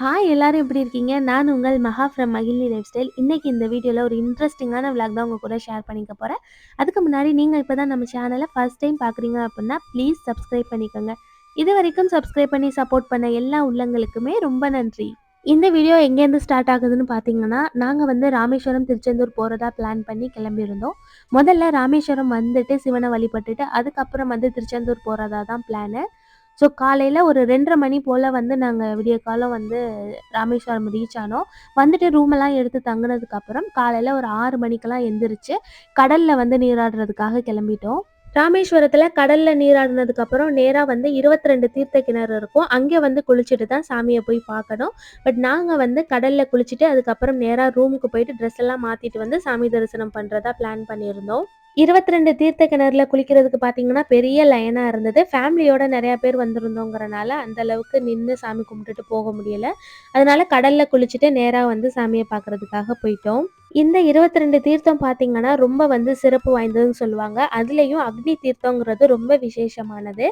Hi எல்லாரும் எப்படி இருக்கீங்க? நான் உங்கள் மகா ஃப்ரம் மகிழ்னி லைஃப் ஸ்டைல் இன்றைக்கி இந்த வீடியோவில் ஒரு இன்ட்ரெஸ்டிங்கான விளாக் தான் உங்கள் கூட ஷேர் பண்ணிக்க போகிறேன் அதுக்கு முன்னாடி நீங்கள் இப்போ தான் நம்ம சேனலை ஃபஸ்ட் டைம் பார்க்குறீங்க அப்படின்னா ப்ளீஸ் சப்ஸ்கிரைப் பண்ணிக்கோங்க. இது வரைக்கும் சப்ஸ்கிரைப் பண்ணி சப்போர்ட் பண்ண எல்லா உள்ளங்களுக்குமே ரொம்ப நன்றி. இந்த வீடியோ எங்கேருந்து ஸ்டார்ட் ஆகுதுன்னு பார்த்தீங்கன்னா நாங்கள் வந்து ராமேஸ்வரம் திருச்செந்தூர் போகிறதா பிளான் பண்ணி கிளம்பியிருந்தோம். முதல்ல ராமேஸ்வரம் வந்துட்டு சிவனை வழிபட்டுட்டு அதுக்கப்புறம் வந்து திருச்செந்தூர் போகிறதா தான் பிளானு ஸோ காலையில் ஒரு ரெண்டரை மணி போல் வந்து நாங்கள் விடிய காலம் வந்து ராமேஸ்வரம் ரீச் ஆனோம். வந்துட்டு ரூமெல்லாம் எடுத்து தங்கினதுக்கப்புறம் காலையில் ஒரு ஆறு மணிக்கெல்லாம் எந்திரிச்சு கடலில் வந்து நீராடுறதுக்காக கிளம்பிட்டோம். ராமேஸ்வரத்தில் கடலில் நீராடினதுக்கப்புறம் நேராக வந்து இருபத்தி ரெண்டு தீர்த்த கிணறு இருக்கும். அங்கே வந்து குளிச்சுட்டு தான் சாமியை போய் பார்க்கணும். பட் நாங்கள் வந்து கடலில் குளிச்சுட்டு அதுக்கப்புறம் நேராக ரூமுக்கு போயிட்டு ட்ரெஸ் எல்லாம் மாற்றிட்டு வந்து சாமி தரிசனம் பண்ணுறதா பிளான் பண்ணியிருந்தோம். இருபத்தி ரெண்டு தீர்த்த கிணறுல குளிக்கிறதுக்கு பார்த்தீங்கன்னா பெரிய லைனாக இருந்தது. ஃபேமிலியோட நிறையா பேர் வந்திருந்தோங்கிறனால அந்த அளவுக்கு நின்று சாமி கும்பிட்டுட்டு போக முடியல. அதனால கடலில் குளிச்சுட்டு நேராக வந்து சாமியை பார்க்கறதுக்காக போயிட்டோம். இந்த இருபத்தி ரெண்டு தீர்த்தம் பார்த்தீங்கன்னா ரொம்ப வந்து சிறப்பு வாய்ந்ததுன்னு சொல்லுவாங்க. அதுலேயும் அக்னி தீர்த்தங்கிறது ரொம்ப விசேஷமானது.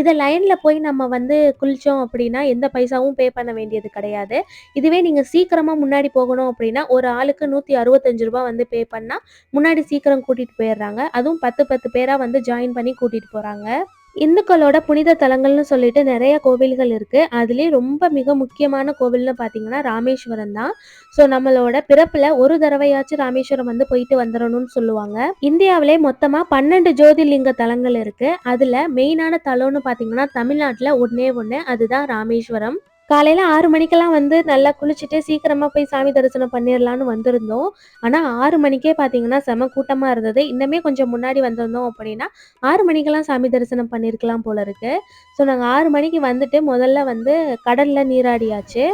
இதை லைனில் போய் நம்ம வந்து குளித்தோம் அப்படின்னா எந்த பைசாவும் பே பண்ண வேண்டியது கிடையாது. இதுவே நீங்கள் சீக்கிரமாக முன்னாடி போகணும் அப்படின்னா ஒரு ஆளுக்கு நூற்றி அறுபத்தஞ்சு ரூபா வந்து பே பண்ணால் முன்னாடி சீக்கிரம் கூட்டிகிட்டு போயிடுறாங்க. அதுவும் பத்து பத்து பேராக வந்து ஜாயின் பண்ணி கூட்டிகிட்டு போகிறாங்க இந்துக்களோட புனித தலங்கள்னு சொல்லிட்டு நிறைய கோவில்கள் இருக்கு. அதுலேயும் ரொம்ப மிக முக்கியமான கோவில்னு பார்த்தீங்கன்னா ராமேஸ்வரம் தான். ஸோ நம்மளோட பிறப்புல ஒரு தடவையாச்சும் ராமேஸ்வரம் வந்து போயிட்டு வந்துடணும்னு சொல்லுவாங்க. இந்தியாவிலே மொத்தமாக பன்னெண்டு ஜோதிர்லிங்க தலங்கள் இருக்கு. அதுல மெயினான தலம்னு பார்த்தீங்கன்னா தமிழ்நாட்டில் ஒன்னே ஒன்று அதுதான் ராமேஸ்வரம். காலையில் ஆறு மணிக்கெல்லாம் வந்து நல்லா குளிச்சுட்டு சீக்கிரமாக போய் சாமி தரிசனம் பண்ணிடலான்னு வந்திருந்தோம். ஆனால் ஆறு மணிக்கே பார்த்தீங்கன்னா செம கூட்டமாக இருந்தது. இன்னமே கொஞ்சம் முன்னாடி வந்திருந்தோம் அப்படின்னா ஆறு மணிக்கெல்லாம் சாமி தரிசனம் பண்ணியிருக்கலாம் போல இருக்கு. ஸோ நாங்கள் ஆறு மணிக்கு வந்துட்டு முதல்ல வந்து கடலில் நீராடியாச்சு.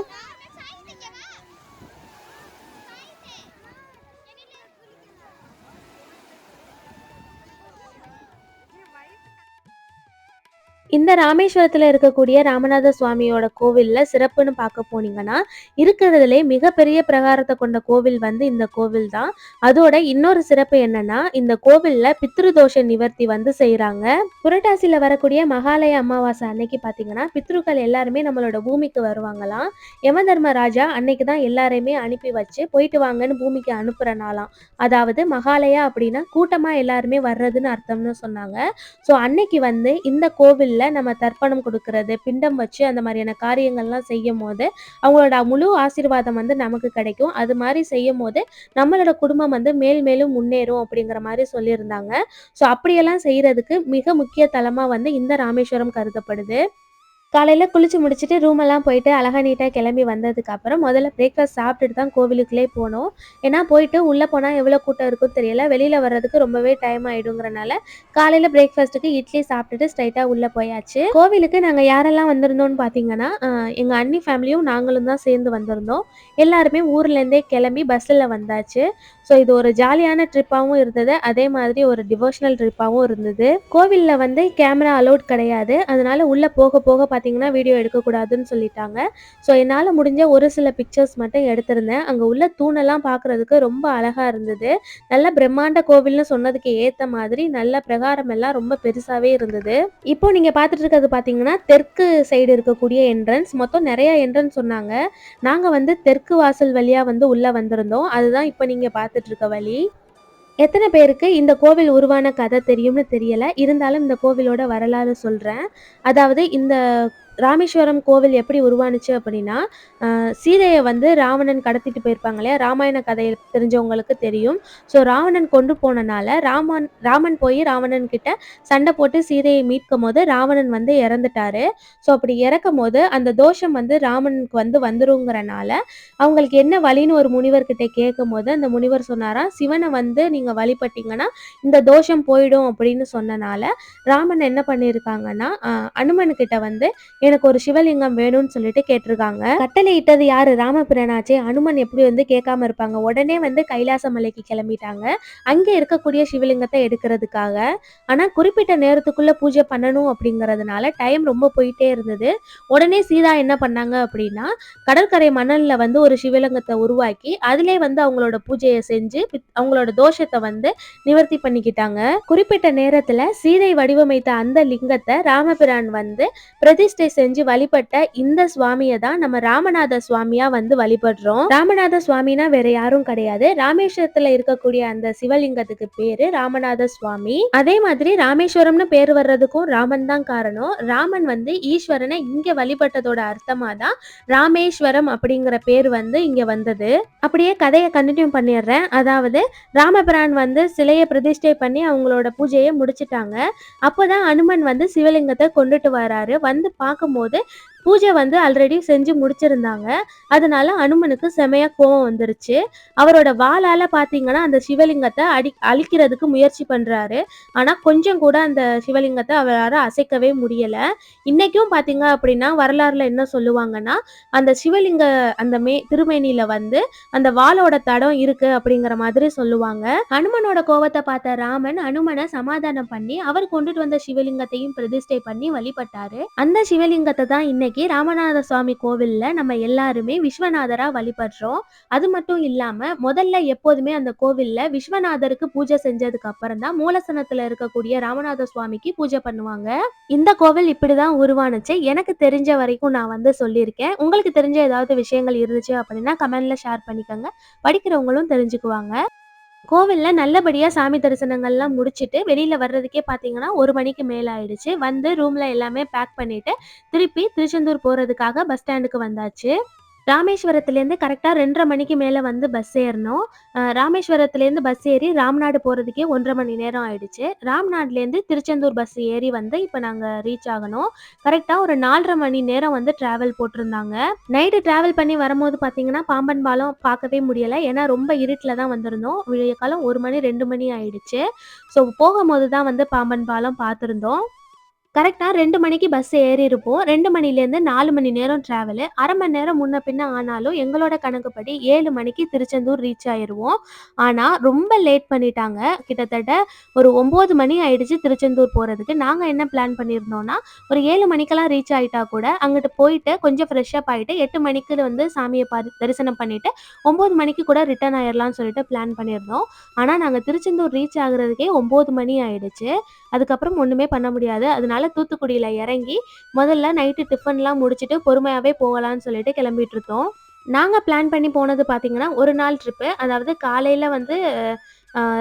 இந்த ராமேஸ்வரத்தில் இருக்கக்கூடிய ராமநாத சுவாமியோட கோவிலில் சிறப்புன்னு பார்க்க போனீங்கன்னா இருக்கிறதுலே மிகப்பெரிய பிரகாரத்தை கொண்ட கோவில் வந்து இந்த கோவில் தான் அதோட இன்னொரு சிறப்பு என்னன்னா இந்த கோவிலில் பித்ருதோஷ நிவர்த்தி வந்து செய்கிறாங்க புரட்டாசியில் வரக்கூடிய மகாலய அமாவாசை அன்னைக்கு பார்த்தீங்கன்னா பித்ருக்கள் எல்லாருமே நம்மளோட பூமிக்கு வருவாங்களாம். யம தர்மராஜா அன்னைக்கு தான் எல்லாரையுமே அனுப்பி வச்சு போயிட்டு வாங்கன்னு பூமிக்கு அனுப்புறனாலாம் அதாவது மகாலயா அப்படின்னா கூட்டமாக எல்லாருமே வர்றதுன்னு அர்த்தம்னு சொன்னாங்க. ஸோ அன்னைக்கு வந்து இந்த கோவில் நம்ம தர்ப்பணம் கொடுக்கறது பிண்டம் வச்சு அந்த மாதிரியான காரியங்கள்லாம் செய்யும் போது அவங்களோட முழு ஆசீர்வாதம் வந்து நமக்கு கிடைக்கும். அது மாதிரி செய்யும் போது நம்மளோட குடும்பம் வந்து மேல் மேலும் முன்னேறும் அப்படிங்கிற மாதிரி சொல்லியிருந்தாங்க. ஸோ அப்படியெல்லாம் செய்யறதுக்கு மிக முக்கிய தலமாக வந்து இந்த ராமேஸ்வரம் கருதப்படுது. காலையில் குளிச்சு முடிச்சுட்டு ரூமெல்லாம் போயிட்டு அழகா நீட்டாக கிளம்பி வந்ததுக்கப்புறம் முதல்ல பிரேக்ஃபாஸ்ட் சாப்பிட்டுட்டு தான் கோவிலுக்குள்ளே போனோம். ஏன்னா போயிட்டு உள்ளே போனால் எவ்வளோ கூட்டம் இருக்கும் தெரியல. வெளியில் வர்றதுக்கு ரொம்பவே டைம் ஆகிடுங்கிறனால காலையில் பிரேக்ஃபாஸ்ட்டுக்கு இட்லி சாப்பிட்டுட்டு ஸ்ட்ரைட்டாக உள்ளே போயாச்சு. கோவிலுக்கு நாங்கள் யாரெல்லாம் வந்திருந்தோம்னு பார்த்தீங்கன்னா எங்கள் அண்ணி ஃபேமிலியும் நாங்களும் தான் சேர்ந்து வந்திருந்தோம். எல்லாருமே ஊர்லேருந்தே கிளம்பி பஸ்ஸில் வந்தாச்சு. ஸோ இது ஒரு ஜாலியான ட்ரிப்பாகவும் இருந்தது. அதே மாதிரி ஒரு டிவோஷனல் ட்ரிப்பாகவும் இருந்தது. கோவிலில் வந்து கேமரா அலௌட் கிடையாது. அதனால உள்ளே போக போக பார்த்தீங்கன்னா வீடியோ எடுக்கக்கூடாதுன்னு சொல்லிட்டாங்க. ஸோ என்னால் முடிஞ்ச ஒரு சில பிக்சர்ஸ் மட்டும் எடுத்திருந்தேன். அங்கே உள்ள தூணெல்லாம் பார்க்குறதுக்கு ரொம்ப அழகாக இருந்தது. நல்ல பிரம்மாண்ட கோவில்னு சொன்னதுக்கு ஏற்ற மாதிரி நல்ல பிரகாரம் எல்லாம் ரொம்ப பெருசாகவே இருந்தது. இப்போ நீங்கள் பார்த்துட்டு இருக்கிறது பார்த்தீங்கன்னா தெற்கு சைடு இருக்கக்கூடிய என்ட்ரன்ஸ் மொத்தம் நிறைய என்ட்ரன்ஸ் சொன்னாங்க. நாங்கள் வந்து தெற்கு வாசல் வழியாக வந்து உள்ளே வந்திருந்தோம். அதுதான் இப்போ நீங்கள் பார்த்துட்டு இருக்க வழி. எத்தனை பேருக்கு இந்த கோவில் உருவான கதை தெரியும்னு தெரியல. இருந்தாலும் இந்த கோவிலோட வரலாறு சொல்கிறேன் அதாவது இந்த ராமேஸ்வரம் கோவில் எப்படி உருவானுச்சு அப்படின்னா சீதையை வந்து ராவணன் கடத்திட்டு போயிருப்பாங்க இல்லையா? ராமாயண கதையை தெரிஞ்சவங்களுக்கு தெரியும். ஸோ ராவணன் கொண்டு போனனால ராமன் ராமன் போய் ராவணன் கிட்ட சண்டை போட்டு சீதையை மீட்கும் போது ராவணன் வந்து இறந்துட்டாரு. ஸோ அப்படி இறக்கும் போது அந்த தோஷம் வந்து ராமனுக்கு வந்து வந்துருங்கிறனால அவங்களுக்கு என்ன வழின்னு ஒரு முனிவர்கிட்ட கேட்கும் போது அந்த முனிவர் சொன்னாராம் சிவனை வந்து நீங்க வழிபட்டீங்கன்னா இந்த தோஷம் போயிடும் அப்படின்னு சொன்னனால ராமன் என்ன பண்ணியிருக்காங்கன்னா அனுமன் கிட்ட வந்து எனக்கு ஒரு சிவலிங்கம் வேணும்னு சொல்லிட்டு கேட்டிருக்காங்க. கட்டளை இட்டது யாரு? ராமபிரனாச்சே அனுமன் எப்படி வந்து கேட்காம இருப்பாங்க? உடனே வந்து கைலாச மலைக்கு கிளம்பிட்டாங்க. அங்கே இருக்கக்கூடிய சிவலிங்கத்தை எடுக்கிறதுக்காக. ஆனா குறிப்பிட்ட நேரத்துக்குள்ள பூஜை பண்ணணும் அப்படிங்கறதுனால டைம் ரொம்ப போயிட்டே இருந்தது. உடனே சீதா என்ன பண்ணாங்க அப்படின்னா கடற்கரை மணல்ல வந்து ஒரு சிவலிங்கத்தை உருவாக்கி அதிலே வந்து அவங்களோட பூஜையை செஞ்சு அவங்களோட தோஷத்தை வந்து நிவர்த்தி பண்ணிக்கிட்டாங்க. குறிப்பிட்ட நேரத்துல சீதை வடிவமைத்த அந்த லிங்கத்தை ராமபிரான் வந்து பிரதிஷ்டை செஞ்சு வழிபட்ட இந்த சுவாமியை தான் நம்ம ராமநாத சுவாமியா வந்து வழிபடுறோம். ராமநாத சுவாமினா வேற யாரும் கிடையாது. ராமேஸ்வரத்துல இருக்கக்கூடிய அந்த சிவலிங்கத்துக்கு பேரு ராமநாத சுவாமி. அதே மாதிரி ராமேஸ்வரம்னு பேர் வர்றதுக்கும் ராமன் தான் காரணம். ராமன் வந்து ஈஸ்வரனை இங்க வழிபட்டதோட அர்த்தமா தான் ராமேஸ்வரம் அப்படிங்கிற பேர் வந்து இங்க வந்தது. அப்படியே கதையை கண்டினியூ பண்ணிடுறேன். அதாவது ராமபிரான் வந்து சிலையை பிரதிஷ்டை பண்ணி அவங்களோட பூஜையை முடிச்சிட்டாங்க. அப்போதான் அனுமன் வந்து சிவலிங்கத்தை கொண்டுட்டு வராரு. வந்து பார்க்க பார்க்கும்போது பூஜை வந்து ஆல்ரெடி செஞ்சு முடிச்சிருந்தாங்க. அதனால அனுமனுக்கு செமையா கோவம் வந்துருச்சு. அவரோட வாளால பாத்தீங்கன்னா அந்த சிவலிங்கத்தை அடி அழிக்கிறதுக்கு முயற்சி பண்றாரு. ஆனா கொஞ்சம் கூட அந்த சிவலிங்கத்தை அவரால் அசைக்கவே முடியல. இன்னைக்கும் பாத்தீங்க அப்படின்னா வரலாறுல என்ன சொல்லுவாங்கன்னா அந்த சிவலிங்க அந்த மே திருமேனியில வந்து அந்த வாளோட தடம் இருக்கு அப்படிங்கிற மாதிரி சொல்லுவாங்க. அனுமனோட கோவத்தை பார்த்த ராமன் அனுமனை சமாதானம் பண்ணி அவர் கொண்டுட்டு வந்த சிவலிங்கத்தையும் பிரதிஷ்டை பண்ணி வழிபட்டாரு. அந்த சிவலிங்கத்தை தான் இன்னைக்கு ராமநாத சுவாமி கோவில்ல நம்ம எல்லாருமே விஸ்வநாதரா வழிபடுறோம். அது மட்டும் இல்லாம முதல்ல எப்போதுமே அந்த கோவில்ல விஸ்வநாதருக்கு பூஜை செஞ்சதுக்கு அப்புறம் தான் மூலசனத்துல இருக்கக்கூடிய ராமநாத சுவாமிக்கு பூஜை பண்ணுவாங்க. இந்த கோவில் இப்படிதான் உருவானுச்சு. எனக்கு தெரிஞ்ச வரைக்கும் நான் வந்து சொல்லியிருக்கேன். உங்களுக்கு தெரிஞ்ச ஏதாவது விஷயங்கள் இருந்துச்சு அப்படின்னா கமெண்ட்ல ஷேர் பண்ணிக்கோங்க. படிக்கிறவங்களும் தெரிஞ்சுக்குவாங்க. கோவில்ல நல்லபடியா சாமி தரிசனங்கள்லாம் முடிச்சுட்டு வெளியில வர்றதுக்கே பாத்தீங்கன்னா ஒரு மணிக்கு மேல ஆயிடுச்சு. வந்து ரூம்ல எல்லாமே பேக் பண்ணிட்டு திருப்பி திருச்செந்தூர் போறதுக்காக பஸ் ஸ்டாண்டுக்கு வந்தாச்சு. ராமேஸ்வரத்துலேருந்து கரெக்டாக ரெண்டரை மணிக்கு மேலே வந்து பஸ் ஏறினோம் ராமேஸ்வரத்துலேருந்து பஸ் ஏறி ராம்நாடு போகிறதுக்கே ஒன்றரை மணி நேரம் ஆயிடுச்சு. ராம்நாட்லேருந்து திருச்செந்தூர் பஸ் ஏறி வந்து இப்போ நாங்கள் ரீச் ஆகணும். கரெக்டாக ஒரு நாலரை மணி நேரம் வந்து ட்ராவல் போட்டிருந்தாங்க. நைட்டு ட்ராவல் பண்ணி வரும்போது பார்த்தீங்கன்னா பாம்பன் பாலம் பார்க்கவே முடியலை. ஏன்னா ரொம்ப இருட்டில் தான் வந்திருந்தோம். விடிய காலம் ஒரு மணி ரெண்டு மணி ஆயிடுச்சு. ஸோ போகும்போது தான் வந்து பாம்பன் பாலம் பார்த்துருந்தோம். கரெக்டாக ரெண்டு மணிக்கு பஸ் ஏறியிருப்போம். ரெண்டு மணிலேருந்து நாலு மணி நேரம் ட்ராவலு அரை மணி நேரம் முன்ன பின்ன ஆனாலும் எங்களோட கணக்குப்படி ஏழு மணிக்கு திருச்செந்தூர் ரீச் ஆயிடுவோம் ஆனால் ரொம்ப லேட் பண்ணிட்டாங்க. கிட்டத்தட்ட ஒரு ஒம்பது மணி ஆயிடுச்சு திருச்செந்தூர் போகிறதுக்கு நாங்கள் என்ன பிளான் பண்ணியிருந்தோம்னா ஒரு ஏழு மணிக்கெல்லாம் ரீச் ஆகிட்டா கூட அங்கிட்டு போயிட்டு கொஞ்சம் ஃப்ரெஷ்ஷப் ஆகிட்டு எட்டு மணிக்கு வந்து சாமியை பாரு தரிசனம் பண்ணிவிட்டு ஒம்பது மணிக்கு கூட ரிட்டர்ன் ஆயிடலாம்னு சொல்லிட்டு பிளான் பண்ணியிருந்தோம். ஆனால் நாங்கள் திருச்செந்தூர் ரீச் ஆகுறதுக்கே ஒம்பது மணி ஆயிடுச்சு. அதுக்கப்புறம் ஒன்றுமே பண்ண முடியாது. அதனால தூத்துக்குடியில் இறங்கி முதல்ல நைட்டு டிஃபன்லாம் முடிச்சுட்டு பொறுமையாகவே போகலான்னு சொல்லிட்டு கிளம்பிட்டு இருந்தோம். நாங்கள் பிளான் பண்ணி போனது பார்த்தீங்கன்னா ஒரு நாள் ட்ரிப்பு அதாவது காலையில் வந்து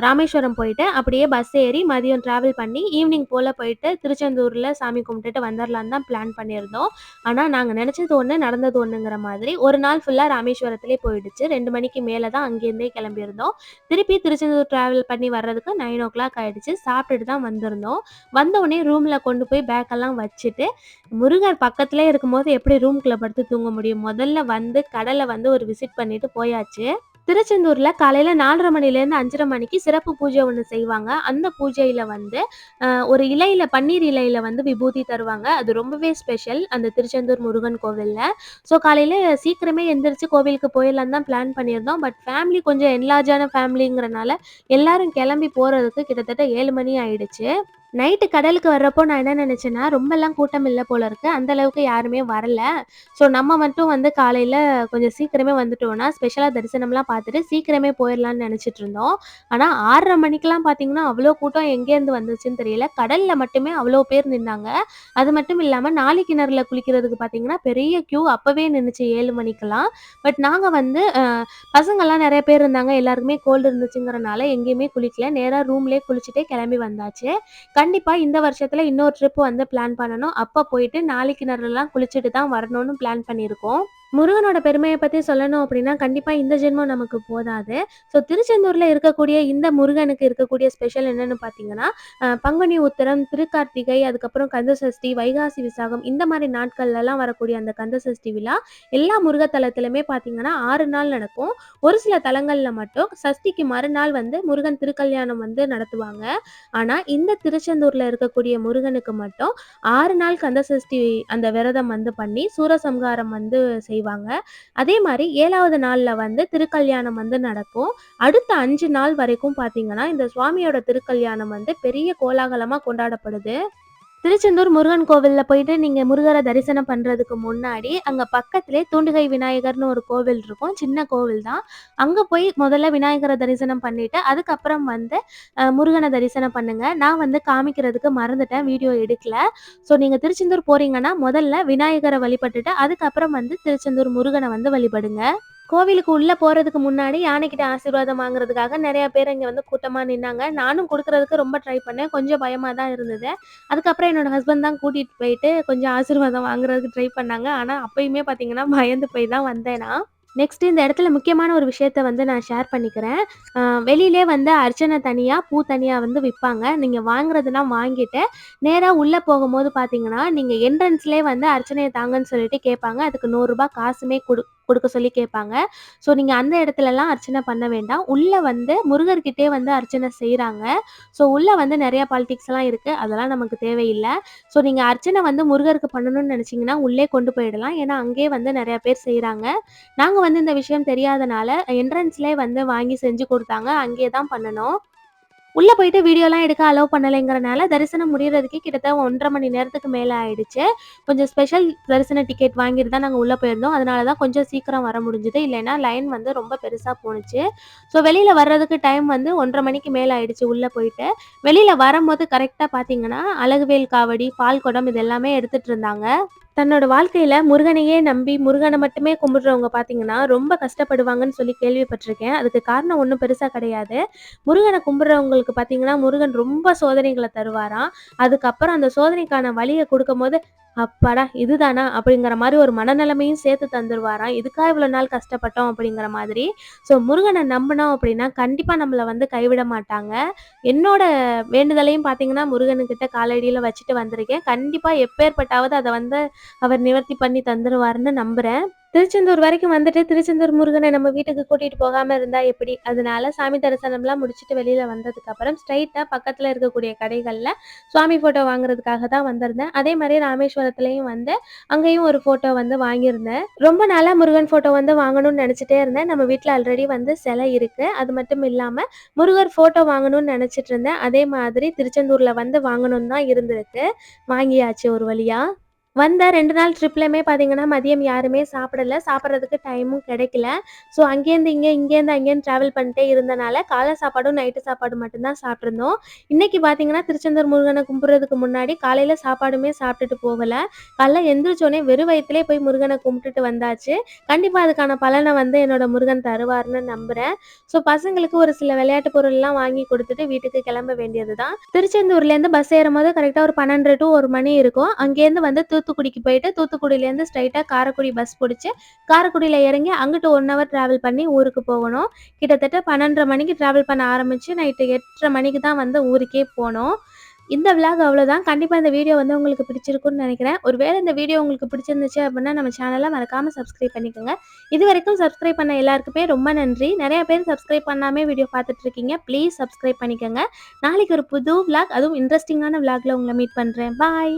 ராமேஸ்வரம் போயிட்டு அப்படியே பஸ் ஏறி மதியம் ட்ராவல் பண்ணி ஈவினிங் போல் போயிட்டு திருச்செந்தூரில் சாமி கும்பிட்டுட்டு வந்துடலான்னு தான் பிளான் பண்ணியிருந்தோம். ஆனால் நாங்கள் நினச்சது ஒன்று நடந்தது ஒன்றுங்கிற மாதிரி ஒரு நாள் ஃபுல்லாக ராமேஸ்வரத்துலேயே போயிடுச்சு. ரெண்டு மணிக்கு மேலே தான் அங்கேருந்தே கிளம்பியிருந்தோம். திருப்பி திருச்செந்தூர் ட்ராவல் பண்ணி வர்றதுக்கு நைன் ஓ கிளாக் ஆகிடுச்சு சாப்பிட்டுட்டு தான் வந்திருந்தோம். வந்தவுடனே ரூமில் கொண்டு போய் பேக்கெல்லாம் வச்சுட்டு முருகர் பக்கத்துலேயே இருக்கும்போது எப்படி ரூம்குள்ளே படுத்து தூங்க முடியும்? முதல்ல வந்து கடலை வந்து ஒரு விசிட் பண்ணிட்டு போயாச்சு. திருச்செந்தூர்ல காலையில நாலரை மணிலேருந்து அஞ்சரை மணிக்கு சிறப்பு பூஜை ஒன்று செய்வாங்க. அந்த பூஜையில வந்து ஒரு இலையில பன்னீர் இலையில வந்து விபூதி தருவாங்க. அது ரொம்பவே ஸ்பெஷல் அந்த திருச்செந்தூர் முருகன் கோவில்ல. ஸோ காலையில சீக்கிரமே எந்திரிச்சு கோவிலுக்கு போயிடலாம் தான் பிளான் பண்ணியிருந்தோம். பட் ஃபேமிலி கொஞ்சம் என்லார்ஜான ஃபேமிலிங்கிறனால எல்லாரும் கிளம்பி போறதுக்கு கிட்டத்தட்ட ஏழு மணி ஆயிடுச்சு. நைட்டு கடலுக்கு வர்றப்போ நான் என்ன நினைச்சேன்னா ரொம்பலாம் கூட்டம் இல்லை போல இருக்கு. அந்த அளவுக்கு யாருமே வரல. ஸோ நம்ம மட்டும் வந்து காலையில கொஞ்சம் சீக்கிரமே வந்துட்டோம்னா ஸ்பெஷலாக தரிசனம்லாம் பார்த்துட்டு சீக்கிரமே போயிடலாம்னு நினச்சிட்டு இருந்தோம். ஆனால் ஆறரை மணிக்கெலாம் பார்த்தீங்கன்னா அவ்வளோ கூட்டம் எங்கேருந்து வந்துச்சுன்னு தெரியல. கடலில் மட்டுமே அவ்வளோ பேர் நின்னாங்க. அது மட்டும் இல்லாமல் நாளை கிணறுல குளிக்கிறதுக்கு பார்த்தீங்கன்னா பெரிய க்யூ அப்போவே நின்றுச்சு ஏழு மணிக்கெல்லாம். பட் நாங்கள் வந்து பசங்கள்லாம் நிறைய பேர் இருந்தாங்க. எல்லாருக்குமே கோல்டு இருந்துச்சுங்கிறனால எங்கேயுமே குளிக்கல. நேராக ரூம்லேயே குளிச்சுட்டே கிளம்பி வந்தாச்சு. கண்டிப்பாக இந்த வருஷத்தில் இன்னொரு ட்ரிப் வந்து பிளான் பண்ணணும். அப்போ போயிட்டு நாளைக்கு கிணறுலாம் குளிச்சுட்டு தான் வரணும்னு பிளான் பண்ணியிருக்கோம். முருகனோட பெருமையை பற்றி சொல்லணும் அப்படின்னா கண்டிப்பாக இந்த ஜென்மம் நமக்கு போதாது. ஸோ திருச்செந்தூரில் இருக்கக்கூடிய இந்த முருகனுக்கு இருக்கக்கூடிய ஸ்பெஷல் என்னன்னு பார்த்தீங்கன்னா பங்குனி உத்திரம் திருக்கார்த்திகை அதுக்கப்புறம் கந்த சஷ்டி வைகாசி விசாகம் இந்த மாதிரி நாட்கள்லாம் வரக்கூடிய அந்த கந்த சஷ்டி விழா எல்லா முருகத்தலத்திலுமே பார்த்தீங்கன்னா ஆறு நாள் நடக்கும். ஒரு சில தலங்களில் மட்டும் சஷ்டிக்கு மறுநாள் வந்து முருகன் திருக்கல்யாணம் வந்து நடத்துவாங்க. ஆனால் இந்த திருச்செந்தூரில் இருக்கக்கூடிய முருகனுக்கு மட்டும் ஆறு நாள் கந்த சஷ்டி அந்த விரதம் வந்து பண்ணி சூரசம்ஹாரம் வந்து செய்வாங்க. அதே மாதிரி ஏழாவது நாளில் வந்து திருக்கல்யாணம் வந்து நடக்கும். அடுத்த அஞ்சு நாள் வரைக்கும் பார்த்தீங்கன்னா இந்த சுவாமியோட திருக்கல்யாணம் வந்து பெரிய கோலாகலமாக கொண்டாடப்படுது. திருச்செந்தூர் முருகன் கோவிலில் போயிட்டு நீங்கள் முருகரை தரிசனம் பண்றதுக்கு முன்னாடி, அங்கே பக்கத்திலே தூண்டுகை விநாயகர்னு ஒரு கோவில் இருக்கும். சின்ன கோவில் தான். அங்கே போய் முதல்ல விநாயகரை தரிசனம் பண்ணிட்டு, அதுக்கப்புறம் வந்து முருகனை தரிசனம் பண்ணுங்க. நான் வந்து காமிக்கிறதுக்கு மறந்துட்டேன். வீடியோ எடுக்கல. ஸோ நீங்கள் திருச்செந்தூர் போகிறீங்கன்னா முதல்ல விநாயகரை வழிபட்டுட்டு, அதுக்கப்புறம் வந்து திருச்செந்தூர் முருகனை வந்து வழிபடுங்க. கோவிலுக்கு உள்ள போறதுக்கு முன்னாடி யானைக்கிட்ட ஆசீர்வாதம் வாங்குறதுக்காக நிறையா பேர் இங்க வந்து கூட்டமா நின்னாங்க. நானும் கொடுக்குறதுக்கு ரொம்ப ட்ரை பண்ணேன். கொஞ்சம் பயமா தான் இருந்தது. அதுக்கப்புறம் என்னோட ஹஸ்பண்ட் தான் கூட்டிட்டு போயிட்டு கொஞ்சம் ஆசீர்வாதம் வாங்குறதுக்கு ட்ரை பண்ணாங்க. ஆனா அப்பயுமே பார்த்தீங்கன்னா, பயந்து போய் தான் வந்தேன் நான். நெக்ஸ்ட் இந்த இடத்துல முக்கியமான ஒரு விஷயத்த வந்து நான் ஷேர் பண்ணிக்கிறேன். வெளியிலே வந்து அர்ச்சனை தனியாக பூ தனியாக வந்து விற்பாங்க நீங்கள் வாங்குறதுலாம் வாங்கிட்டு, நேராக உள்ளே போகும்போது பார்த்தீங்கன்னா, நீங்கள் என்ட்ரன்ஸ்லேயே வந்து அர்ச்சனையை தாங்கன்னு சொல்லிட்டு கேட்பாங்க. அதுக்கு நூறுரூபா காசுமே கொடு கொடுக்க சொல்லி கேட்பாங்க. ஸோ நீங்கள் அந்த இடத்துலலாம் அர்ச்சனை பண்ண வேண்டாம். உள்ளே வந்து முருகர்கிட்டே வந்து அர்ச்சனை செய்கிறாங்க ஸோ உள்ளே வந்து நிறையா பாலிடிக்ஸ்லாம் இருக்குது அதெல்லாம் நமக்கு தேவையில்லை ஸோ நீங்கள் அர்ச்சனை வந்து முருகருக்கு பண்ணணும்னு நினச்சிங்கன்னா உள்ளே கொண்டு போயிடலாம். ஏன்னா, அங்கேயே வந்து நிறையா பேர் செய்கிறாங்க நாங்கள் வந்து இந்த விஷயம் தெரியாதனால, என்ட்ரன்ஸ்லேயே வந்து வாங்கி செஞ்சு கொடுத்தாங்க அங்கேயே தான் பண்ணணும் உள்ள போயிட்டு வீடியோலாம் எடுக்க அலோவ் பண்ணலைங்கிறனால, தரிசனம் முடியறதுக்கே கிட்டத்தட்ட 1 1/2 மணி நேரத்துக்கு மேல ஆயிடுச்சு. கொஞ்சம் ஸ்பெஷல் தரிசன டிக்கெட் வாங்கிட்டு தான் நாங்க உள்ள போயிருந்தோம். அதனால தான் கொஞ்சம் சீக்கிரம் வர முடிஞ்சது. இல்லைன்னா லைன் வந்து ரொம்ப பெருசா போணுச்சு. ஸோ வெளியில வர்றதுக்கு டைம் வந்து 1 1/2 மணிக்கு மேல ஆயிடுச்சு உள்ள போயிட்டு. வெளியில வரும்போது கரெக்டாக பார்த்தீங்கன்னா, அழகுவேல் காவடி, பால் குடம் இது எல்லாமே எடுத்துட்டு இருந்தாங்க. தன்னோட வாழ்க்கையில முருகனையே நம்பி, முருகனை மட்டுமே கும்பிடுறவங்க பார்த்தீங்கன்னா, ரொம்ப கஷ்டப்படுவாங்கன்னு சொல்லி கேள்விப்பட்டிருக்கேன் அதுக்கு காரணம் ஒன்றும் பெருசா கிடையாது. முருகனை கும்பிடுறவங்களுக்கு பார்த்தீங்கன்னா, முருகன் ரொம்ப சோதனைகளை தருவாராம். அதுக்கப்புறம் அந்த சோதனைக்கான வலியை கொடுக்கும் போது "அப்பாடா! இதுதானா?" அப்படிங்கிற மாதிரி ஒரு மனநிலைமையும் சேர்த்து தந்துருவாராம். இதுக்காக இவ்வளோ நாள் கஷ்டப்பட்டோம்?" அப்படிங்கிற மாதிரி. ஸோ முருகனை நம்பினோம் அப்படின்னா, கண்டிப்பாக நம்மளை வந்து கைவிட மாட்டாங்க. என்னோட வேண்டுதலையும் பார்த்தீங்கன்னா, முருகனுக்கிட்ட காலடியில் வச்சுட்டு வந்திருக்கேன். கண்டிப்பாக எப்பேற்பட்டாவது அதை வந்து அவர் நிவர்த்தி பண்ணி தந்துருவாருன்னு நம்புகிறேன் திருச்செந்தூர் வரைக்கும் வந்துட்டு, திருச்செந்தூர் முருகனை நம்ம வீட்டுக்கு கூட்டிட்டு போகாம இருந்தா எப்படி? அதனால சாமி தரிசனம்லாம் முடிச்சுட்டு வெளியில வந்ததுக்கப்புறம், ஸ்ட்ரைட்டா பக்கத்துல இருக்கக்கூடிய கடைகள்ல சுவாமி ஃபோட்டோ வாங்குறதுக்காக தான் வந்திருந்தேன். அதே மாதிரி ராமேஸ்வரத்துலயும் வந்து, அங்கேயும் ஒரு ஃபோட்டோ வந்து வாங்கியிருந்தேன். ரொம்ப நாளா முருகன் ஃபோட்டோ வந்து வாங்கணும்னு நினைச்சிட்டே இருந்தேன். நம்ம வீட்டுல ஆல்ரெடி வந்து சிலை இருக்கு. அது மட்டும் இல்லாம, முருகர் ஃபோட்டோ வாங்கணும்னு நினைச்சிட்டு இருந்தேன். அதே மாதிரி திருச்செந்தூர்ல வந்து வாங்கணும்னு தான் இருந்திருக்கு. வாங்கியாச்சு ஒரு வழியா. வந்த ரெண்டு நாள் ட்ரிப்லையுமே பார்த்தீங்கன்னா, மதியம் யாருமே சாப்பிடல. சாப்பிட்றதுக்கு டைமும் கிடைக்கல. ஸோ அங்கேருந்து இங்கே இங்கேருந்து அங்கேருந்து ட்ராவல் பண்ணிட்டே இருந்தனால, காலை சாப்பாடும், நைட்டு சாப்பாடு மட்டும்தான் சாப்பிட்ருந்தோம் இன்றைக்கி பார்த்தீங்கன்னா, திருச்செந்தூர் முருகனை கும்பிட்றதுக்கு முன்னாடி காலையில் சாப்பாடுமே சாப்பிட்டுட்டு போகலை காலைல எந்திரிச்சோடனே வெறும் வயிற்றுலே போய் முருகனை கும்பிட்டுட்டு வந்தாச்சு. கண்டிப்பாக அதுக்கான பலனை வந்து என்னோட முருகன் தருவார்னு நம்புகிறேன் ஸோ பசங்களுக்கு ஒரு சில விளையாட்டு பொருள்லாம் வாங்கி கொடுத்துட்டு வீட்டுக்கு கிளம்ப வேண்டியது தான். திருச்செந்தூர்லேருந்து பஸ் ஏறும்போது கரெக்டாக ஒரு பன்னெண்டு டு ஒரு மணி இருக்கும். அங்கேருந்து வந்து தூத்துக்குடிக்கு போயிட்டு, தூத்துக்குடியிலேருந்து ஸ்ட்ரைட்டாக காரைக்குடி பஸ் பிடிச்சி காரக்குடியில் இறங்கி அங்கிட்டு ஒன் ஹவர் ட்ராவல் பண்ணி ஊருக்கு போகணும். கிட்டத்தட்ட 12:30 மணிக்கு ட்ராவல் பண்ண ஆரம்பிச்சு, நைட்டு 8:30 மணிக்கு தான் வந்து ஊருக்கே போனோம். இந்த விளாக் அவ்வளோதான். கண்டிப்பாக இந்த வீடியோ வந்து உங்களுக்கு பிடிச்சிருக்கும்னு ஒரு வேளை இந்த வீடியோ உங்களுக்கு பிடிச்சிருந்துச்சு அப்படின்னா, நம்ம சேனலை மறக்காமல் சப்ஸ்கிரைப் பண்ணிக்கோங்க. இதுவரைக்கும் சப்ஸ்கிரைப் பண்ண எல்லாருக்குமே ரொம்ப நன்றி. நிறைய பேர் சப்ஸ்கிரைப் பண்ணாமே வீடியோ பார்த்துட்டு இருக்கீங்க. ப்ளீஸ் சப்ஸ்கிரைப் பண்ணிக்கோங்க நாளைக்கு ஒரு புது விலாக் அதுவும் இன்ட்ரெஸ்டிங்கான விலாகில் உங்களை மீட் பண்ணுறேன் பாய்.